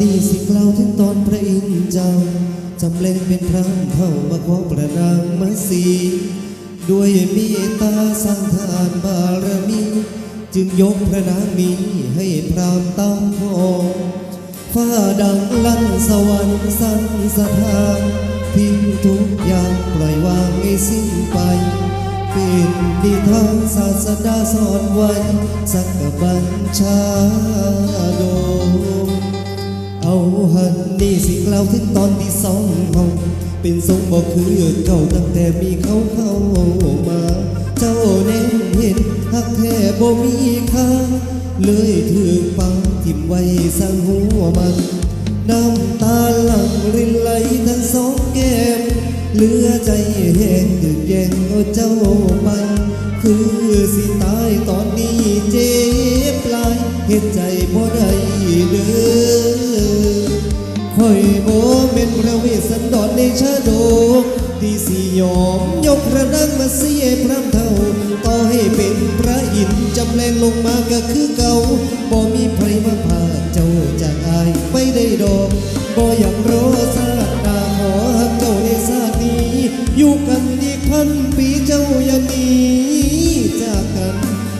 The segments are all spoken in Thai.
นี้สิกล่าวถึงตอนพระอินทร์เจ้าจำเล่งเป็นพระเข้ามาขอประนางมาสีด้วยมตตาสร้างทานบารมี จึงยกพระนางนี้ให้พรามตั้งพองฟ้าดังลั่นสวรรค์สั่นสถานทิ้งทุกอย่างปล่อยวางให้สิ้นไป เป็นนิทานศาสดาสอนไว้ สักกบัญชา ล่าวถึงตอนที่สองเฮาเป็นทรงบอกคือเก่าตั้งแต่มีเขาเข้ามา เจ้าเน้นเห็นหักแท้บ่มีค่าเลยถือปังทิมไว้สร้างหัวมันน้ำตาหลั่งรินไหลทั้งสองแก้มเหลือใจแห้งถึกแย่งเจ้าไปคือสิตายตอนนี้เจ็บลายเห็นใจ อยโบเป็นพระเวสสันดรในชาโดที่สิยอมยกพระนางมาเสียพระเท่าต่อให้เป็นพระอินจำแรงลงมาก็คือเก่าบ่มีใครมาพาเจ้าจากอายไปได้ดอกบ่อยากรอชาติหน้าขอหักเจ้าในชาตินี้อยู่กันอีกพันปีเจ้าอย่าหนีจากกัน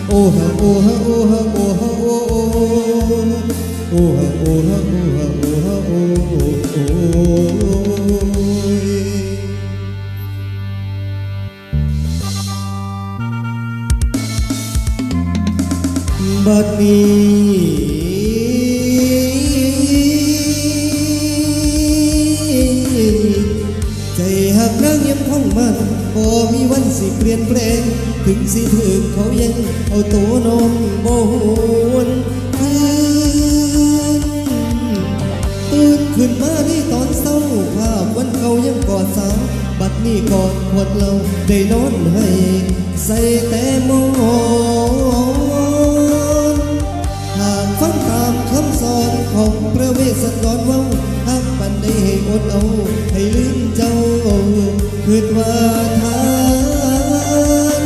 โอ้ฮะโอ้ฮะโอ้ฮะโอ้ฮะโอ้โอ้โอ้ฮะโอ้ฮะโอ้ฮะโอ้ฮะโอ้โอ้ บัดนี้ใจหักรักยังคงมันบ่มีวันสิเปลี่ยนแปลง ถึงสิถึกเขายังเอาตัวนมบ่ห บัดนี้กอดขวดเราได้นอนให้ใส่แต่มอนหากฟังตามคำสอนของพระเวสสันดรว่าหากปันได้ให้อดเอา ให้ลืมเจ้าคืนว่าทาน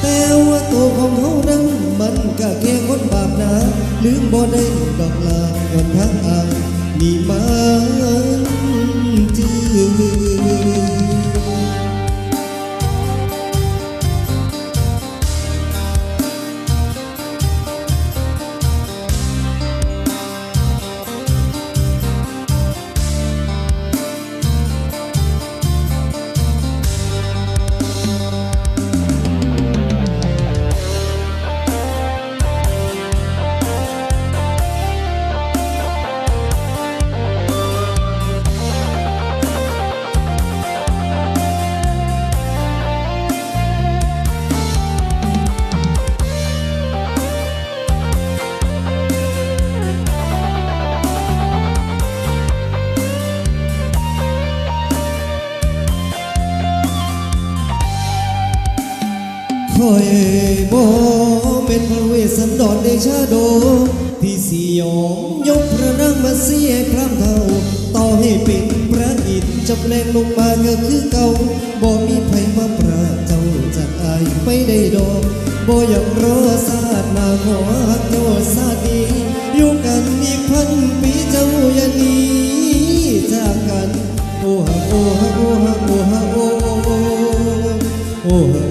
แต่ว่าตัวของเขานั้นมันก็แค่คนบาปหนาลืมบ่ได้ดอกลาหย่อนทางอ่างนี่มันจื อ อยบ่เป็นพระเวสสันดรในชาโด ที่สิยอมยกพระนางมาเสียครามเท่า ต่อให้เป็นพระอินทร์จำแรงลงมาก็คือเก่าบ่มีไผมาปราเจ้าจากอายไปได้ดอกบ่อยากรอศาสตร์หน้าขอหักเจ้าศาสตร์นี้อยู่กันอีกพันปีเจ้าอย่าหนีจากกัน โอ้ฮะโอ้ฮะโอ้ฮะโอ้ฮะโอ้โอ้โอ้ฮะโอ้ฮะโอ้ฮะโอ้ฮะโอ้